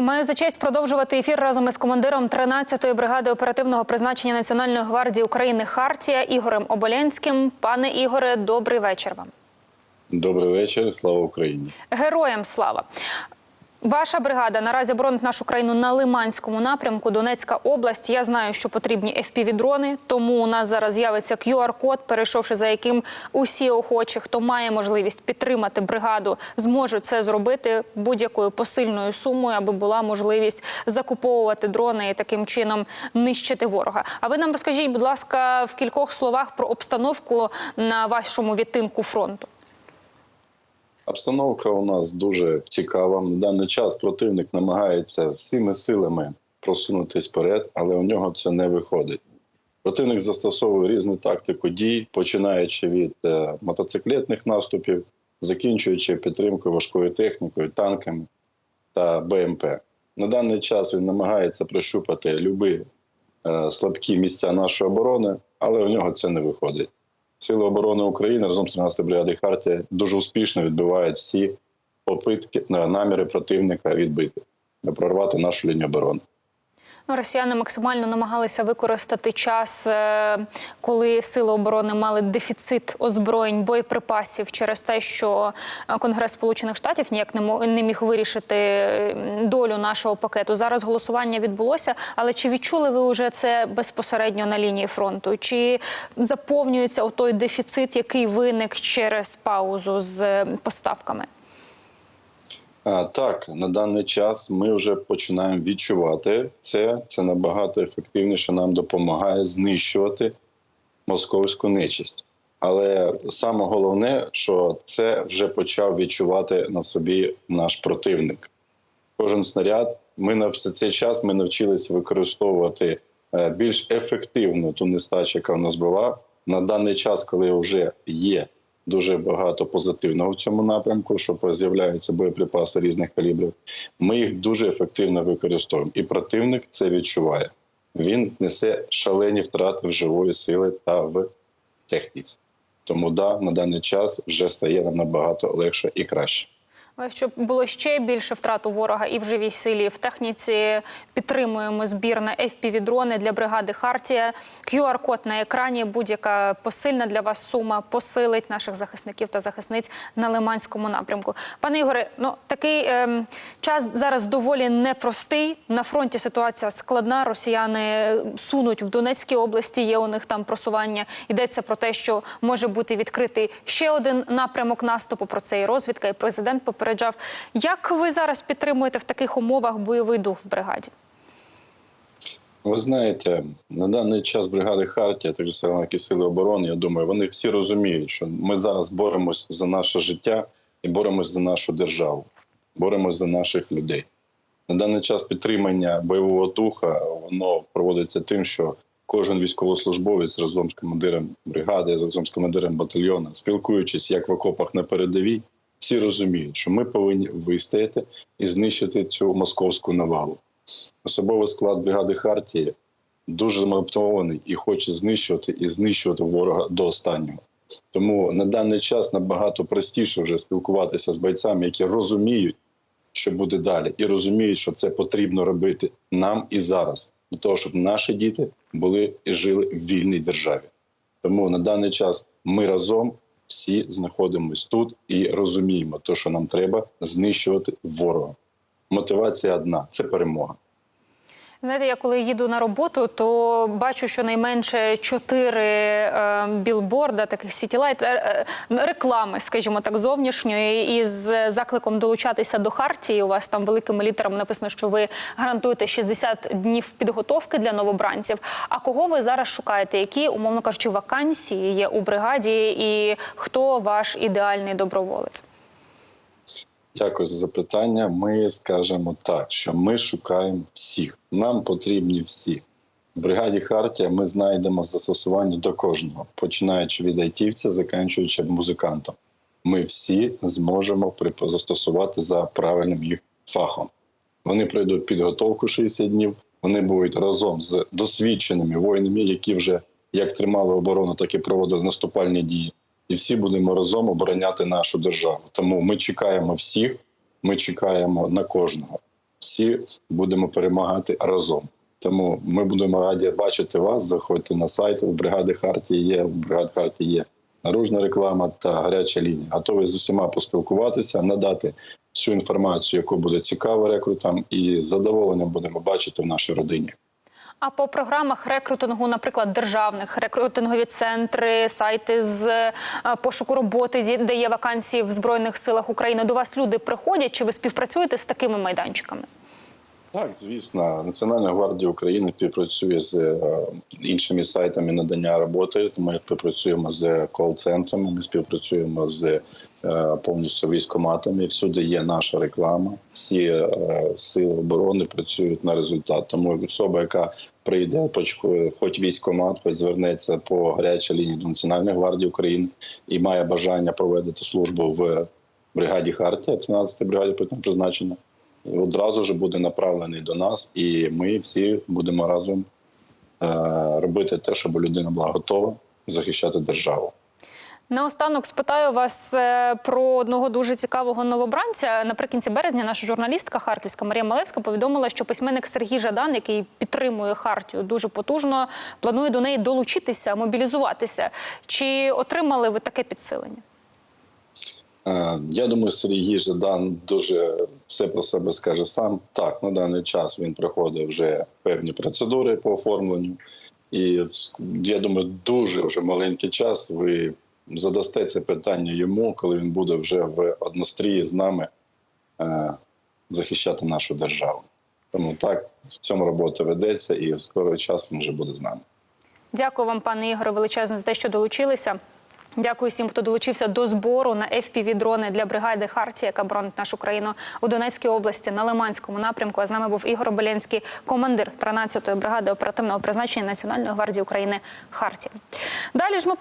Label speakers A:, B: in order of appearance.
A: І маю за честь продовжувати ефір разом із командиром 13-ї бригади оперативного призначення Національної гвардії України Хартія Ігорем Оболянським. Пане Ігоре, добрий вечір вам.
B: Добрий вечір, слава Україні.
A: Героям слава. Ваша бригада наразі боронить нашу країну на Лиманському напрямку, Донецька область. Я знаю, що потрібні FPV-дрони, тому у нас зараз з'явиться QR-код, перейшовши за яким усі охочі, хто має можливість підтримати бригаду, зможуть це зробити будь-якою посильною сумою, аби була можливість закуповувати дрони і таким чином нищити ворога. А ви нам розкажіть, будь ласка, в кількох словах про обстановку на вашому відтинку фронту.
B: Обстановка у нас дуже цікава. На даний час противник намагається всіми силами просунутись вперед, але у нього це не виходить. Противник застосовує різну тактику дій, починаючи від е, мотоциклетних наступів, закінчуючи підтримкою важкою технікою, танками та БМП. На даний час він намагається прощупати любі е, слабкі місця нашої оборони, але у нього це не виходить. Сили оборони України разом з 13 бригади Хартія дуже успішно відбивають всі попитки на наміри противника відбити, прорвати нашу лінію оборони.
A: Ну, Росіяни максимально намагалися використати час, е, коли сили оборони мали дефіцит озброєнь боєприпасів через те, що е, Конгрес Сполучених Штатів ніяк не міг вирішити долю нашого пакету. Зараз голосування відбулося, але чи відчули ви вже це безпосередньо на лінії фронту? Чи заповнюється той дефіцит, який виник через паузу з е, поставками?
B: Так, на даний час ми вже починаємо відчувати це. Це набагато ефективніше нам допомагає знищувати московську нечисть. Але саме головне, що це вже почав відчувати на собі наш противник. Кожен снаряд. Ми на цей час ми навчилися використовувати е, більш ефективно ту нестачу, яка в нас була. На даний час, коли вже є дуже багато позитивного в цьому напрямку, що з'являються боєприпаси різних калібрів, ми їх дуже ефективно використовуємо. І противник це відчуває. Він несе шалені втрати в живої сили та в техніці. Тому да, на даний час вже стає нам набагато легше і краще.
A: Щоб було ще більше втрат у ворога і в живій силі, в техніці підтримуємо збір на FPV-дрони для бригади Хартія. QR-код на екрані. Будь-яка посильна для вас сума посилить наших захисників та захисниць на Лиманському напрямку. Пане Ігоре, ну такий ем, час зараз доволі непростий. На фронті ситуація складна. Росіяни сунуть в Донецькій області. Є у них там просування. Йдеться про те, що може бути відкритий ще один напрямок наступу. Про це і розвідка, і президент попереджав. Як ви зараз підтримуєте в таких умовах бойовий дух в бригаді?
B: Ви знаєте, на даний час бригади Хартія, так само як і сили оборони, я думаю, вони всі розуміють, що ми зараз боремось за наше життя і боремось за нашу державу, боремось за наших людей. На даний час підтримання бойового духа воно проводиться тим, що кожен військовослужбовець разом з командиром бригади, разом з командиром батальйону, спілкуючись як в окопах на передовій, всі розуміють, що ми повинні вистояти і знищити цю московську навалу. Особовий склад бригади Хартії дуже замотивований і хоче знищувати і знищувати ворога до останнього. Тому на даний час набагато простіше вже спілкуватися з бойцями, які розуміють, що буде далі, і розуміють, що це потрібно робити нам і зараз, для того, щоб наші діти були і жили в вільній державі. Тому на даний час ми разом всі знаходимось тут і розуміємо, те, що нам треба знищувати ворога. Мотивація одна це перемога.
A: Знаєте, я коли їду на роботу, то бачу щонайменше чотири е, білборда, таких сітілайт, е, е, реклами, скажімо так, зовнішньої, із закликом долучатися до хартії. У вас там великими літерами написано, що ви гарантуєте 60 днів підготовки для новобранців. А кого ви зараз шукаєте? Які, умовно кажучи, вакансії є у бригаді, і хто ваш ідеальний доброволець?
B: Дякую за запитання. Ми скажемо так, що ми шукаємо всіх. Нам потрібні всі. В бригаді Хартія ми знайдемо застосування до кожного, починаючи від айтівця, закінчуючи музикантом. Ми всі зможемо застосувати за правильним їх фахом. Вони пройдуть підготовку 60 днів. Вони будуть разом з досвідченими воїнами, які вже як тримали оборону, так і проводили наступальні дії. І всі будемо разом обороняти нашу державу. Тому ми чекаємо всіх, ми чекаємо на кожного. всі будемо перемагати разом. Тому ми будемо раді бачити вас. Заходьте на сайт. У бригади Хартії є. У бригади Хартії є наружна реклама та гаряча лінія. Готові з усіма поспілкуватися, надати всю інформацію, яку буде цікава рекрутам, і задоволенням будемо бачити в нашій родині.
A: А по програмах рекрутингу, наприклад, державних рекрутингові центри, сайти з е, пошуку роботи, де є вакансії в збройних силах України. До вас люди приходять? Чи ви співпрацюєте з такими майданчиками?
B: Так, звісно, Національна гвардія України співпрацює з е, іншими сайтами надання роботи. Ми співпрацюємо з кол-центрами, ми співпрацюємо з е, повністю військоматами. Всюди є наша реклама. Всі е, сили оборони працюють на результат. Тому особа, яка прийде, поч- хоч військомат, хоч звернеться по гарячій лінії до Національної гвардії України і має бажання проводити службу в бригаді Хартія, 13-й бригаді потім призначення одразу ж буде направлений до нас, і ми всі будемо разом е, робити те, щоб людина була готова захищати державу.
A: Наостанок спитаю вас е, про одного дуже цікавого новобранця. Наприкінці березня наша журналістка харківська Марія Малевська повідомила, що письменник Сергій Жадан, який підтримує хартію дуже потужно, планує до неї долучитися, мобілізуватися. Чи отримали ви таке підсилення?
B: Е, Я думаю, Сергій Жадан дуже все про себе скаже сам. Так, на даний час він проходить вже певні процедури по оформленню, і я думаю, дуже вже маленький час ви задасте це питання йому, коли він буде вже в однострії з нами е, захищати нашу державу. Тому так в цьому робота ведеться, і в скорий час він вже буде з нами.
A: Дякую вам, пане Ігоре, величезне за те, що долучилися. Дякую всім, хто долучився до збору на fpv дрони для бригади Хартія, яка боронить нашу країну у Донецькій області на Лиманському напрямку. А з нами був Ігор Белянський, командир 13-ї бригади оперативного призначення Національної гвардії України Хартія. Далі ж ми